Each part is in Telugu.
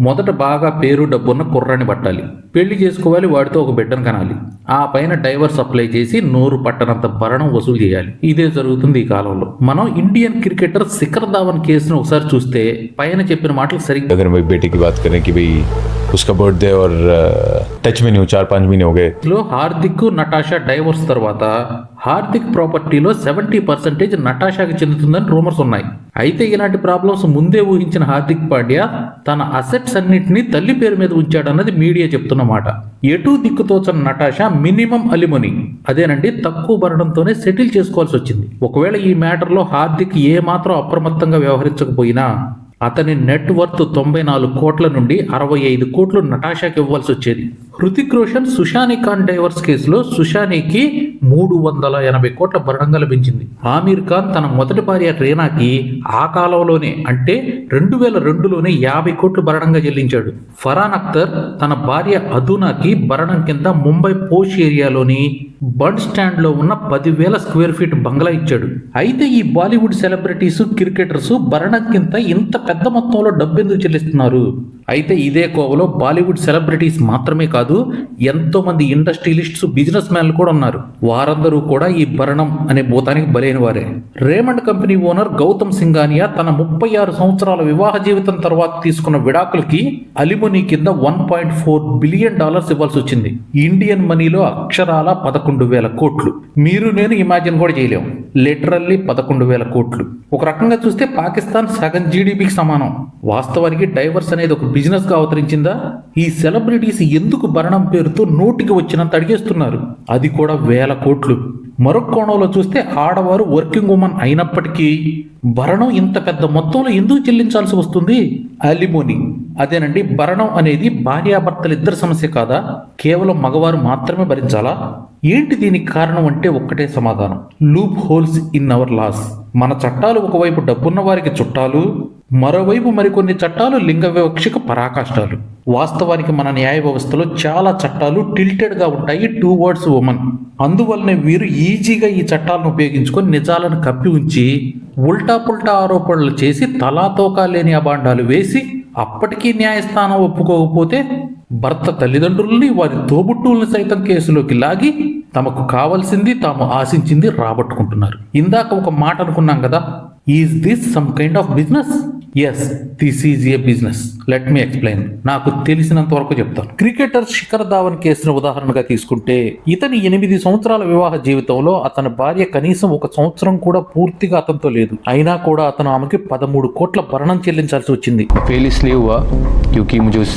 మొదట బాగా పేరు డబ్బున్న కుర్రాన్ని పట్టాలి పెళ్లి చేసుకోవాలి వాడితో ఒక బిడ్డను కనాలి ఆ పైన డైవర్స్ అప్లై చేసి నోరు పట్టనంత భరణం వసూలు చేయాలి ఇదే జరుగుతుంది ఈ కాలంలో మనం ఇండియన్ క్రికెటర్ శిఖర్ ధావన్ కేసును ఒకసారి చూస్తే పైన చెప్పిన మాటలు సరిగ్గా अगर मेरी बेटे की बात करें कि भाई उसका बर्थडे और टच में नहीं हूँ चार पाँच महीने हो गए లో హార్దిక్ నటాషా డైవర్స్ తర్వాత హార్దిక్ ప్రాపర్టీలో సెవెంటీ పర్సెంటేజ్ నటాషాకి చెందుతుందని రూమర్స్ ఉన్నాయి. అయితే ఇలాంటి ప్రాబ్లమ్స్ ముందే ఊహించిన హార్దిక్ పాండ్యా తన అసెట్స్ అన్నింటినీ తల్లి పేరు మీద ఉంచాడన్నది మీడియా చెప్తున్న మాట. ఎటు దిక్కుతోచని నటాషా మినిమం అలిమొని. అదేనండి తక్కువ భరణంతోనే సెటిల్ చేసుకోవాల్సి వచ్చింది. ఒకవేళ ఈ మ్యాటర్లో హార్దిక్ ఏమాత్రం అప్రమత్తంగా వ్యవహరించకపోయినా అతని నెట్ వర్త్ తొంభై నాలుగు కోట్ల నుండి అరవై ఐదు కోట్లు నటాషాకి ఇవ్వాల్సి వచ్చేది హృతిక్ రోషన్ సుషాని ఖాన్ డైవర్స్ కేసులో సుషానికి మూడు వందల ఎనభై కోట్ల భరణంగా లభించింది. ఆమీర్ ఖాన్ తన మొదటి భార్య రీనాకి ఆ కాలంలోనే అంటే రెండు వేల రెండులోనే యాభై కోట్లు భరణంగా చెల్లించాడు. ఫరాన్ అఖ్తర్ తన భార్య అదునాకి భరణం కింద ముంబై పోష్ ఏరియాలోని బడ్ స్టాండ్లో ఉన్న పదివేల స్క్వేర్ ఫీట్ బంగ్లా ఇచ్చాడు. అయితే ఈ బాలీవుడ్ సెలబ్రిటీస్ క్రికెటర్స్ భరణం కింద ఇంత పెద్ద మొత్తంలో డబ్బెందుకు చెల్లిస్తున్నారు? అయితే ఇదే కోవలో బాలీవుడ్ సెలబ్రిటీస్ మాత్రమే కాదు ఎంతోమంది ఇండస్ట్రియలిస్ట్స్ బిజినెస్ మ్యాన్లు కూడా ఉన్నారు. వారందరూ కూడా ఈ భరణం అనే భూతానికి బలైన వారే Raymond company owner Gautam Singhania తన ముప్పై ఆరు సంవత్సరాల వివాహ జీవితం తర్వాత తీసుకున్న విడాకులకి అలిముని కింద one point four billion dollars ఇవ్వాల్సి వచ్చింది. ఇండియన్ మనీలో అక్షరాల పదకొండు వేల కోట్లు. మీరు నేను ఇమాజిన్ కూడా చేయలేం. లిటరల్లీ పదకొండు వేల కోట్లు. ఒక రకంగా చూస్తే పాకిస్తాన్ సగం జీడిపికి సమానం. వాస్తవానికి డైవర్స్ అనేది ఒక బిజినెస్గా అవతరించిందా? ఈ సెలబ్రిటీస్ ఎందుకు భరణం పేరుతో నోటికి వచ్చినంత అడిగేస్తున్నారు? అది కూడా వేల కోట్లు. మరొక కోణంలో చూస్తే ఆడవారు వర్కింగ్ ఉమెన్ అయినప్పటికీ భరణం ఇంత పెద్ద మొత్తంలో ఎందుకు చెల్లించాల్సి వస్తుంది? అలిమోని. అదేనండి భరణం అనేది భార్యాభర్తల ఇద్దరి సమస్య కాదా? కేవలం మగవారు మాత్రమే భరించాలా? ఏంటి దీనికి కారణం అంటే ఒక్కటే సమాధానం. Loopholes in our laws. మన చట్టాలు ఒకవైపు డబ్బున్న వారికి చుట్టాలు మరోవైపు మరికొన్ని చట్టాలు లింగ వివక్షకు పరాకాష్టాలు. వాస్తవానికి మన న్యాయ వ్యవస్థలో చాలా చట్టాలు టిల్టెడ్గా ఉంటాయి టూ వర్డ్స్ ఉమెన్ అందువల్లనే వీరు ఈజీగా ఈ చట్టాలను ఉపయోగించుకొని నిజాలను కప్పి ఉంచి ఉల్టా పుల్టా ఆరోపణలు చేసి తలా లేని అబాండాలు వేసి అప్పటికీ న్యాయస్థానం ఒప్పుకోకపోతే భర్త తల్లిదండ్రుల్ని వారి తోబుట్టువుల్ని సైతం కేసులోకి లాగి తమకు కావలసింది తాము ఆశించింది రాబట్టుకుంటున్నారు. ఇందాక ఒక మాట అనుకున్నాం కదా is this some kind of business yes this is a business let me explain నాకు తెలిసినంత వరకు చెప్తాను క్రికెటర్ శిఖర్ ధావన్ కేసును ఉదాహరణగా తీసుకుంటే ఇతని ఎనిమిది సంవత్సరాల వివాహ జీవితంలో అతని భార్య కనీసం ఒక సంవత్సరం కూడా పూర్తిగా అతనితో లేదు అయినా కూడా అతను ఆమెకి పదమూడు కోట్ల భరణం చెల్లించాల్సి వచ్చింది फेल इसलिए हुआ क्योंकि मुझे उस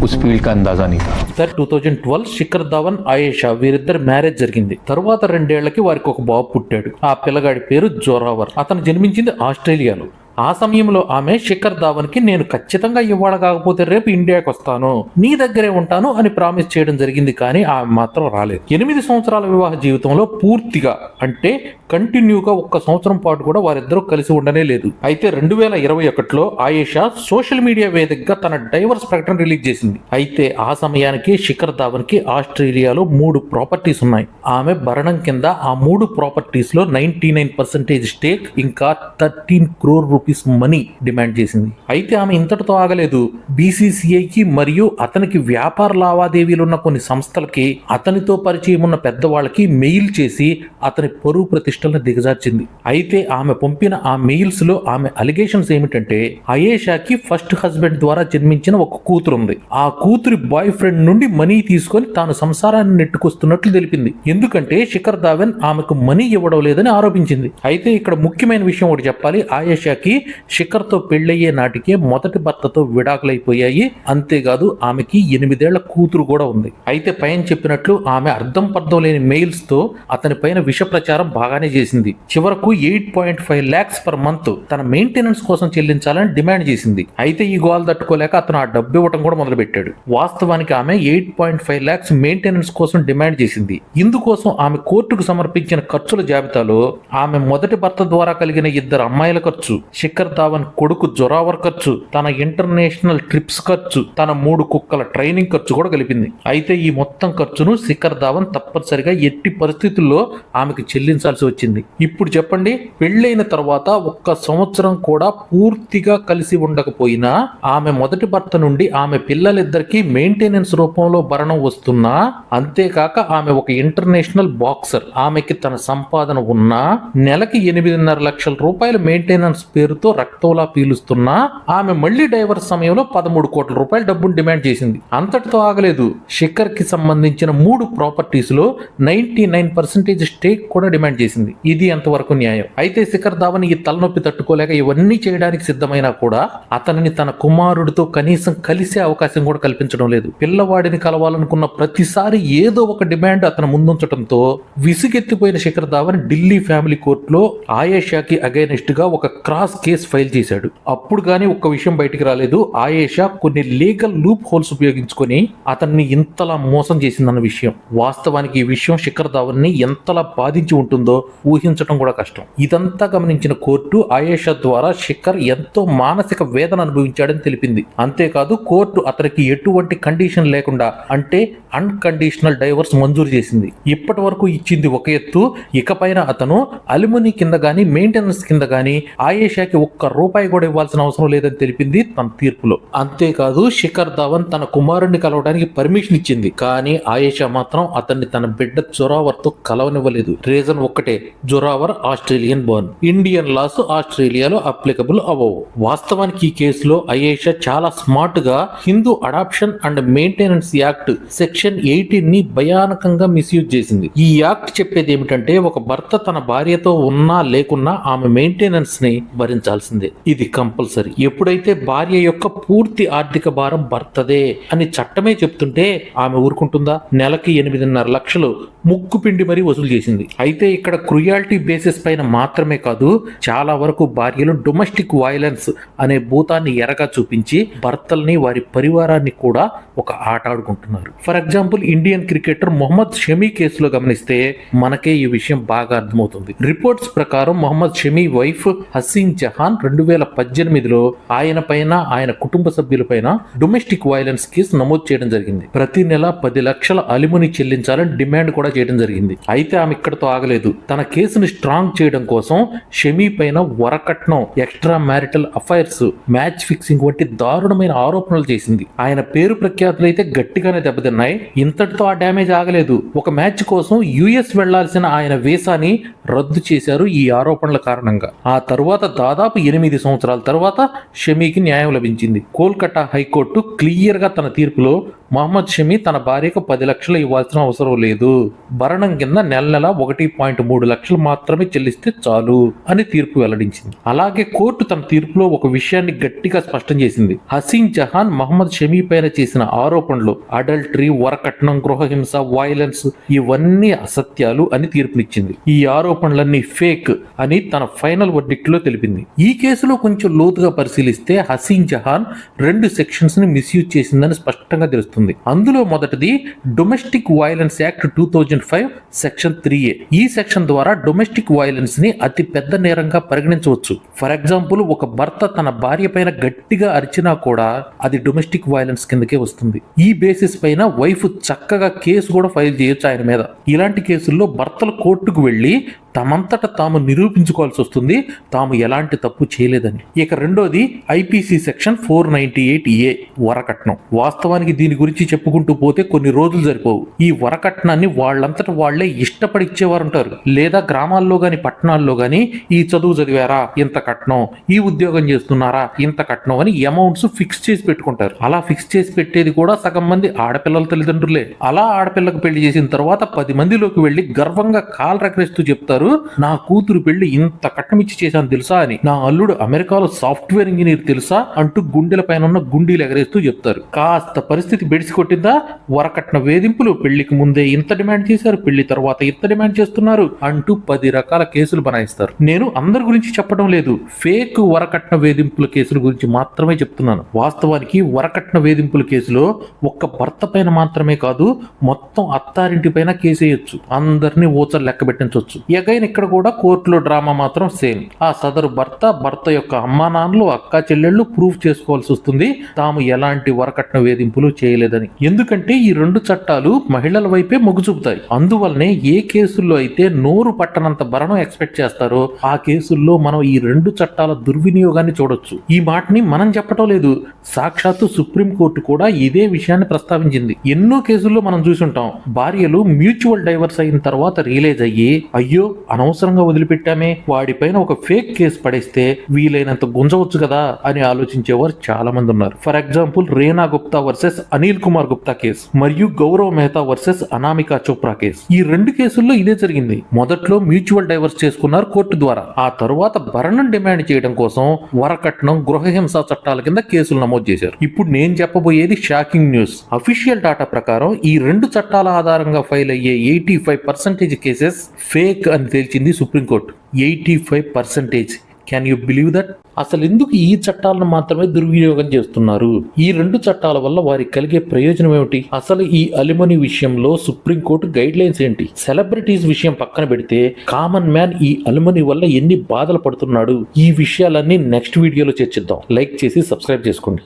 उस फील्ड का अंदाज़ा नहीं था sir two thousand twelve Shikhar Dhawan Ayesha వీరిద్దరు మ్యారేజ్ జరిగింది తరువాత రెండేళ్లకి వారికి ఒక బాబు పుట్టాడు ఆ పిల్లగాడి పేరు జోరావర్ అతను జన్మించింది ఆస్ట్రేలియాలో ఆ సమయంలో ఆమె శిఖర్ ధావన్కి నేను ఖచ్చితంగా ఇవాళ కాకపోతే రేపు ఇండియాకి వస్తాను నీ దగ్గరే ఉంటాను అని ప్రామిస్ చేయడం జరిగింది కానీ ఆమె మాత్రం రాలేదు. ఎనిమిది సంవత్సరాల వివాహ జీవితంలో పూర్తిగా అంటే కంటిన్యూగా ఒక్క సంవత్సరం పాటు కూడా వారిద్దరూ కలిసి ఉండనే లేదు. అయితే రెండు వేల ఇరవై ఒకటిలో ఆయేషా సోషల్ మీడియా వేదికగా తన డైవర్స్ ప్రకటన రిలీజ్ చేసింది. అయితే ఆ సమయానికి శిఖర్ ధావన్కి ఆస్ట్రేలియాలో మూడు ప్రాపర్టీస్ ఉన్నాయి. ఆమె భరణం కింద ఆ మూడు ప్రాపర్టీస్లో నైన్టీ నైన్ పర్సెంటేజ్ స్టేక్ ఇంకా thirteen crore rupees money demand చేసింది. అయితే ఆమె ఇంతటితో ఆగలేదు. బీసీసీఐకి మరియు అతనికి వ్యాపార లావాదేవీలు ఉన్న కొన్ని సంస్థలకి అతనితో పరిచయం ఉన్న పెద్దవాళ్ళకి మెయిల్ చేసి అతని పరువు ప్రతిష్టలను దిగజార్చింది. అయితే ఆమె పంపిన ఆ మెయిల్స్లో ఆమె అలిగేషన్స్ ఏమిటంటే అయేషాకి ఫస్ట్ హస్బెండ్ ద్వారా జన్మించిన ఒక కూతురు ఉంది ఆ కూతురి బాయ్ ఫ్రెండ్ నుండి మనీ తీసుకొని తాను సంసారాన్ని నెట్టుకొస్తున్నట్లు తెలిపింది. ఎందుకంటే శిఖర్ ధావన్ ఆమెకు మనీ ఇవ్వడం లేదని ఆరోపించింది. అయితే ఇక్కడ ముఖ్యమైన విషయం ఒకటి చెప్పాలి. ఆయేషాకి శిఖర్తో పెళ్ళయ్యే నాటికే మొదటి భర్తతో విడాకులైపోయాయి. అంతేకాదు ఆమెకి ఎనిమిదేళ్ళ కూతురు కూడా ఉంది. అయితే పైన చెప్పినట్లు ఆమె అర్థం పర్థం లేని మెయిల్స్తో అతని పైన విష ప్రచారం బాగానే చేసింది. చివరకు eight point five lakhs per month తన మెయింటెనెన్స్ కోసం చెల్లించాలని డిమాండ్ చేసింది. అయితే ఈ గోల్ తట్టుకోలేక అతను ఆ డబ్బు ఇవ్వడం కూడా మొదలుపెట్టాడు. వాస్తవానికి ఆమె eight point five lakhs maintenance కోసం డిమాండ్ చేసింది. ఇందుకోసం ఆమె కోర్టుకు సమర్పించిన ఖర్చుల జాబితాలో ఆమె మొదటి భర్త ద్వారా కలిగిన ఇద్దరు అమ్మాయిల ఖర్చు శిఖర్ ధావన్ కొడుకు జొరావర్ ఖర్చు తన ఇంటర్నేషనల్ ట్రిప్స్ ఖర్చు తన మూడు కుక్కల ట్రైనింగ్ ఖర్చు కూడా కలిపింది. అయితే ఈ మొత్తం ఖర్చును శిఖర్ ధావన్ తప్పనిసరిగా ఎట్టి పరిస్థితుల్లో ఆమెకు చెల్లించాల్సి వచ్చింది. ఇప్పుడు చెప్పండి పెళ్ళైన తర్వాత ఒక్క సంవత్సరం కూడా పూర్తిగా కలిసి ఉండకపోయినా ఆమె మొదటి భర్త నుండి ఆమె పిల్లలిద్దరికీ మెయింటెనెన్స్ రూపంలో భరణం వస్తున్నా అంతేకాక ఆమె ఒక ఇంటర్నేషనల్ బాక్సర్. ఆమెకి తన సంపాదన ఉన్నా నెలకి ఎనిమిదిన్నర లక్షల రూపాయల మెయింటెనెన్స్ పేరుతో రక్తంలా పీలుస్తున్నా ఆమె మళ్ళీ డైవర్స్ సమయంలో పదమూడు కోట్ల రూపాయల డబ్బును డిమాండ్ చేసింది. అంతటితో ఆగలేదు. శిఖర్కి సంబంధించిన మూడు ప్రాపర్టీస్లో నైన్టీ నైన్ పర్సెంటేజ్ స్టేక్ కూడా డిమాండ్ చేసింది. ఇది ఎంతవరకు న్యాయం? అయితే శిఖర్ ధావన్ ఈ తలనొప్పి తట్టుకోలేక ఇవన్నీ చేయడానికి సిద్ధమైనా కూడా అతనిని తన కుమారుడితో కనీసం కలిసే అవకాశం కూడా కల్పించడం లేదు. పిల్లవాడిని కలవాలనుకున్న ప్రతిసారి ఏదో ఒక డిమాండ్ అతను ముందుంచడంతో విసుగెత్తిపోయిన శిఖర్ ధావన్ ఢిల్లీ ఫ్యామిలీ కోర్టులో ఆయేషాకి అగైనెస్ట్గా ఒక క్రాస్ కేసు ఫైల్ చేశాడు. అప్పుడు గానీ ఒక్క విషయం బయటికి రాలేదు. ఆయేషా కొన్ని లీగల్ లూప్ హోల్స్ ఉపయోగించుకొని అతన్ని ఇంతలా మోసం చేసిందన్న విషయం. వాస్తవానికి ఈ విషయం శిఖర్ ధావన్ని ఎంతలా బాధించి ఉంటుందో ఊహించడం కూడా కష్టం. ఇదంతా గమనించిన కోర్టు ఆయేషా ద్వారా శిఖర్ ఎంతో మానసిక వేదన అనుభవించాడని తెలిపింది. అంతేకాదు కోర్టు అతనికి ఎటువంటి కండిషన్ లేకుండా అంటే అన్కండిషనల్ డైవర్స్ మంజూరు చేసింది. ఇప్పటి వరకు ఇచ్చింది ఒక ఎత్తు ఇకపైన అతను అలుమిని కింద గానీ మెయింటెనెన్స్ కింద గానీ ఆయేషాకి ఒక్క రూపాయి కూడా ఇవ్వాల్సిన అవసరం లేదని తెలిపింది తన తీర్పులో. అంతేకాదు శిఖర్ ధవన్ తన కుమారుణ్ణి కలవడానికి పర్మిషన్ ఇచ్చింది. కానీ ఆయేషా మాత్రం అతన్ని తన బిడ్డ చొరావర్తో కలవనివ్వలేదు. రీజన్ ఒక్కటే Zoravar Australian born. Indian laws ఆస్ట్రేలియాలో అప్లికబుల్ అవ్వవు. వాస్తవానికి ఈ కేసులో అయేషా చాలా స్మార్ట్గా Hindu adoption and maintenance act section ఎయిటీన్ని భయానకంగా మిస్యూజ్ చేసింది. ఈ యాక్ట్ చెప్పేది ఏమిటంటే ఒక భర్త తన భార్యతో ఉన్నా లేకున్నా ఆమె మెయింటెనెన్స్ని భరించాల్సిందే. ఇది కంపల్సరీ. ఎప్పుడైతే భార్య యొక్క పూర్తి ఆర్థిక భారం భర్తదే అని చట్టమే చెప్తుంటే ఆమె ఊరుకుంటుందా? నెలకి ఎనిమిదిన్నర లక్షలు ముక్కు పిండి మరీ వసూలు చేసింది. అయితే ఇక్కడ క్రుయాలిటీ బేసిస్ పైన మాత్రమే కాదు చాలా వరకు భార్యలు డొమెస్టిక్ వైలెన్స్ అనే భూతాన్ని ఎరగా చూపించి భర్తల్ని వారి పరివారాన్ని కూడా ఒక ఆట ఆడుకుంటున్నారు. For example Indian cricketer Mohammed Shami కేసులో గమనిస్తే మనకే ఈ విషయం బాగా అర్థమవుతుంది. రిపోర్ట్స్ ప్రకారం మొహమ్మద్ షమీ వైఫ్ హసీన్ జహాన్ రెండు వేల పద్దెనిమిదిలో ఆయన పైన ఆయన కుటుంబ సభ్యులపైన డొమెస్టిక్ వైలెన్స్ కేసు నమోదు చేయడం జరిగింది. ప్రతి నెల పది లక్షల అలిముని చెల్లించాలని డిమాండ్ కూడా చేయడం జరిగింది. అయితే ఆమె ఇక్కడతో ఆగలేదు. తన కేసును స్ట్రాంగ్ చేయడం కోసం షమీ పైన వరకట్నం extra marital affairs match fixing వంటి దారుణమైన ఆరోపణలు చేసింది. ఆయన పేరు ప్రఖ్యాతులు అయితే గట్టిగానే దెబ్బతిన్నాయి. ఇంతటితో ఆ డ్యామేజ్ ఆగలేదు. ఒక మ్యాచ్ కోసం యుఎస్ వెళ్ళాల్సిన ఆయన వీసాని రద్దు చేశారు ఈ ఆరోపణల కారణంగా. ఆ తరువాత దాదాపు ఎనిమిది సంవత్సరాల తర్వాత షమీకి న్యాయం లభించింది. కోల్కతా హైకోర్టు క్లియర్గా తన తీర్పులో మహమ్మద్ షమీ తన భార్యకు పది లక్షలు ఇవ్వాల్సిన అవసరం లేదు. భరణం కింద నెల నెల ఒకటి పాయింట్ మూడు లక్షలు మాత్రమే చెల్లిస్తే చాలు అని తీర్పు వెల్లడించింది. అలాగే కోర్టు తన తీర్పులో ఒక విషయాన్ని గట్టిగా స్పష్టం చేసింది. హసీన్ జహాన్ మహమ్మద్ షమీ పైన చేసిన ఆరోపణలు అడల్టరీ వరకట్నం గృహహింస వైలెన్స్ ఇవన్నీ అసత్యాలు అని తీర్పునిచ్చింది. ఈ ఆరోపణలన్నీ ఫేక్ అని తన ఫైనల్ వర్డిక్ట్లో తెలిపింది. ఈ కేసులో కొంచెం లోతుగా పరిశీలిస్తే హసీన్ జహాన్ రెండు సెక్షన్స్ని మిస్యూజ్ చేసిందని స్పష్టంగా తెలుస్తుంది. అందులో మొదటిది domestic violence act two thousand five section three A ఈ సెక్షన్ ద్వారా డొమెస్టిక్ వైలెన్స్ని అతి పెద్ద నేరంగా పరిగణించవచ్చు. ఫర్ ఎగ్జాంపుల్ ఒక భర్త తన భార్య పైన గట్టిగా అరిచినా కూడా అది డొమెస్టిక్ వైలెన్స్ కిందకే వస్తుంది. ఈ బేసిస్ పైన వైఫ్ చక్కగా కేసు కూడా ఫైల్ చేయొచ్చు ఆయన మీద. ఇలాంటి కేసుల్లో భర్తలు కోర్టుకు వెళ్ళి తమంతట తాము నిరూపించుకోవాల్సి వస్తుంది. తాము ఎలాంటి తప్పు చేయలేదని. ఇక రెండోది IPC section four ninety eight A వరకట్నం. వాస్తవానికి దీని గురించి చెప్పుకుంటూ పోతే కొన్ని రోజులు సరిపోవు. ఈ వరకట్నాన్ని వాళ్ళంతట వాళ్ళే ఇష్టపడి ఇచ్చేవారు ఉంటారు లేదా గ్రామాల్లో గాని పట్టణాల్లో గాని ఈ చదువు చదివారా? ఇంత కట్నం. ఈ ఉద్యోగం చేస్తున్నారా? ఇంత కట్నం అని అమౌంట్స్ ఫిక్స్ చేసి పెట్టుకుంటారు. అలా ఫిక్స్ చేసి పెట్టేది కూడా సగం మంది ఆడపిల్లల తల్లిదండ్రులే. అలా ఆడపిల్లకు పెళ్ళి చేసిన తర్వాత పది మందిలోకి వెళ్ళి గర్వంగా కాలు చెప్తారు చెప్తారు నా కూతురు పెళ్ళి ఇంత కట్నమిచ్చి చేశాను తెలుసా? అని. నా అల్లుడు అమెరికాలో సాఫ్ట్వేర్ ఇంజనీర్ తెలుసా? అంటూ గుండెల పైన ఉన్న గుండీలు ఎగరేస్తూ చెప్తారు. కాస్త పరిస్థితి బెడిసి కొట్టిందా? వరకట్న వేధింపులు పెళ్ళికి ముందే ఇంత డిమాండ్ చేశారు పెళ్ళి తర్వాత ఇంత డిమాండ్ చేస్తున్నారు అంటూ పది రకాల కేసులు బనాయిస్తారు. నేను అందరి గురించి చెప్పడం లేదు. ఫేక్ వరకట్న వేధింపుల కేసుల గురించి మాత్రమే చెప్తున్నాను. వాస్తవానికి వరకట్న వేధింపుల కేసులో ఒక్క భర్త పైన మాత్రమే కాదు మొత్తం అత్తారింటి పైన కేసేయచ్చు. అందరినీ ఓచర్ లెక్క పెట్టించవచ్చు అగైన్ ఇక్కడ కూడా కోర్టులో డ్రామా మాత్రం సేమ్. ఆ సదరు భర్త భర్త యొక్క అమ్మా నాన్నలు అక్క చెల్లెళ్ళు ప్రూఫ్ చేసుకోవాల్సి వస్తుంది. తాము ఎలాంటి వరకట్న వేధింపులు చేయలేదని. ఎందుకంటే ఈ రెండు చట్టాలు మహిళల వైపే మొగ్గు చూపుతాయి అందువల్లనే ఏ కేసుల్లో అయితే నోరు పట్టనంత భరణం ఎక్స్పెక్ట్ చేస్తారో ఆ కేసుల్లో మనం ఈ రెండు చట్టాల దుర్వినియోగాన్ని చూడొచ్చు. ఈ మాటని మనం చెప్పటం లేదు. సాక్షాత్తు సుప్రీం కోర్టు కూడా ఇదే విషయాన్ని ప్రస్తావించింది. ఎన్నో కేసుల్లో మనం చూసుంటాం. భార్యలు మ్యూచువల్ డైవర్స్ అయిన తర్వాత రియలైజ్ అయ్యి అయ్యో అనవసరంగా వదిలిపెట్టామే వాడిపైన ఒక ఫేక్ కేసు పడేస్తే వీలైనంత గుంజవచ్చు కదా అని ఆలోచించేవారు చాలా మంది ఉన్నారు. For example Reena Gupta versus Anil Kumar Gupta case మరియు గౌరవ్ మెహతా వర్సెస్ అనామికా చోప్రా కేసు. ఈ రెండు కేసుల్లో ఇదే జరిగింది. మొదట్లో మ్యూచువల్ డైవర్స్ చేసుకున్నారు కోర్టు ద్వారా. ఆ తరువాత భరణం డిమాండ్ చేయడం కోసం వరకట్నం గృహహింస చట్టాల కింద కేసులు నమోదు చేశారు. ఇప్పుడు నేను చెప్పబోయేది షాకింగ్ న్యూస్. అఫీషియల్ డాటా ప్రకారం ఈ రెండు చట్టాల ఆధారంగా ఫైల్ అయ్యే eighty five percentage cases fake అని తేల్చింది supreme court. Eighty five percentage. Can you believe that అసలు ఎందుకు ఈ చట్టాలను మాత్రమే దుర్వినియోగం చేస్తున్నారు? ఈ రెండు చట్టాల వల్ల వారికి కలిగే ప్రయోజనం ఏమిటి? అసలు ఈ అలిమనీ విషయంలో సుప్రీంకోర్టు గైడ్ లైన్స్ ఏంటి? సెలబ్రిటీస్ విషయం పక్కన పెడితే కామన్ మ్యాన్ ఈ అలిమనీ వల్ల ఎన్ని బాధలు పడుతున్నాడు? ఈ విషయాలన్నీ నెక్స్ట్ వీడియోలో చర్చిద్దాం. లైక్ చేసి సబ్స్క్రైబ్ చేసుకోండి.